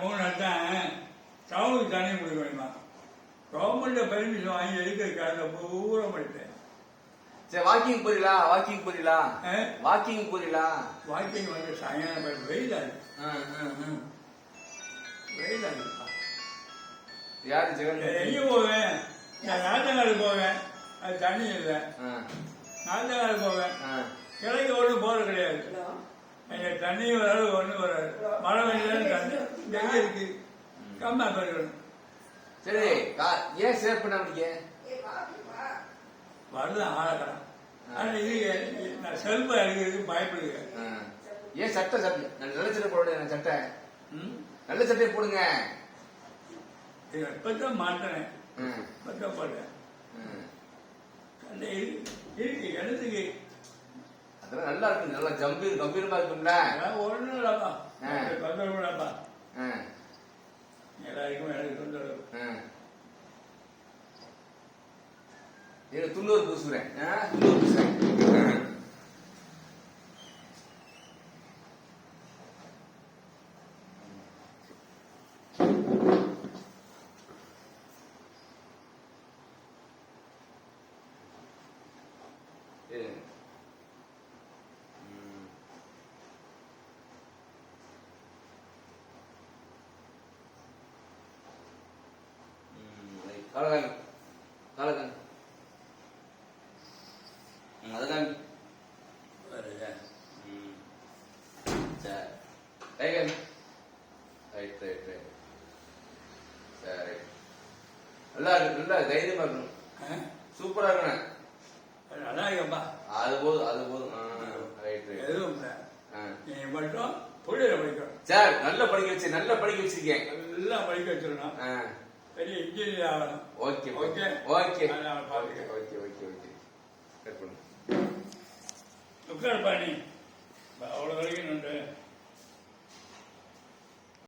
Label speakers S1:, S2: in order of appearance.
S1: மூணு நாள் தான் டவுனுக்கு தண்ணி கொடுக்க வேணுமா? கவர்மெண்ட்ல பெர்மிஷன் வாங்கி எடுக்கிறதுக்காக பூரா பண்ணிட்டேன்
S2: சரி வாக்கிங் போறீங்களா? வாக்கிங் போறீங்களா? வாக்கிங் போறீங்களா?
S1: வாக்கிங் வந்து சாயங்காலம் போய் வெயில் ஆகுது. வெயில் ஆகுதுப்பா
S2: யாரு ஜெகன்?
S1: எங்கே போவேன். நான் நாத்தங்காடு போவேன். அது தண்ணி இல்லை. நாத்தங்காடு போவேன்.
S2: ஆ.
S1: கிளைக்கு ஒன்றும் போகிறது கிடையாது. தண்ணி வராது ஒன்றும் வராது. மழை தண்ணி எங்கே இருக்கு? கம்மா பெருகணும்
S2: சரி கா- ஏன் சேவ் பண்ண முடிய
S1: வருது ஆழக்கலாம் ஆனால் இது நான் பயப்படுகிறேன்
S2: ஏன் சட்டை சட்டை நல்ல சட்டை போட சட்டை. நல்ல சட்டையை போடுங்க.
S1: இப்பதான் மாட்டினேன்.
S2: ம்,
S1: இப்பதான் போட்டேன். இருக்கு இடத்துக்கு
S2: அதெல்லாம் நல்லா இருக்கு நல்லா ஜம்பீர் கம்பீரமா இருக்கும்ல.
S1: ஒன்றும் இல்லப்பா.
S2: இரு துண்ணூறு பூசுறேன் ஆ, துண்ணூறு பூசுறேன் இரு. ம். ம், ரைட். காலகாமி காலகாமி ம், அது காமி
S1: வருது.
S2: ம். சரி. காமி ரைட் ரைட் ரைட். சரி நல்லா இருக்கு நல்லா தைரியமா இருக்கணும்? சூப்பரா இருக்கணும்.
S1: நல்லா இருக்கப்பா.
S2: அது போதும் அது போதும். Right right.
S1: எதுவும். நீ மட்டும் புள்ளையில படிக்கணும்.
S2: சார் நல்ல படிக்க வச்சு நல்ல படிக்க வச்சிருக்கேன்.
S1: நல்லா படிக்க வச்சிடணும்
S2: ஆ.
S1: பெரிய இன்ஜினியர் ஆகணும். Okay
S2: okay? Okay. Okay. Okay okay.
S1: உட்கார் பாணி அவ்வளோ வரைக்கும் நின்று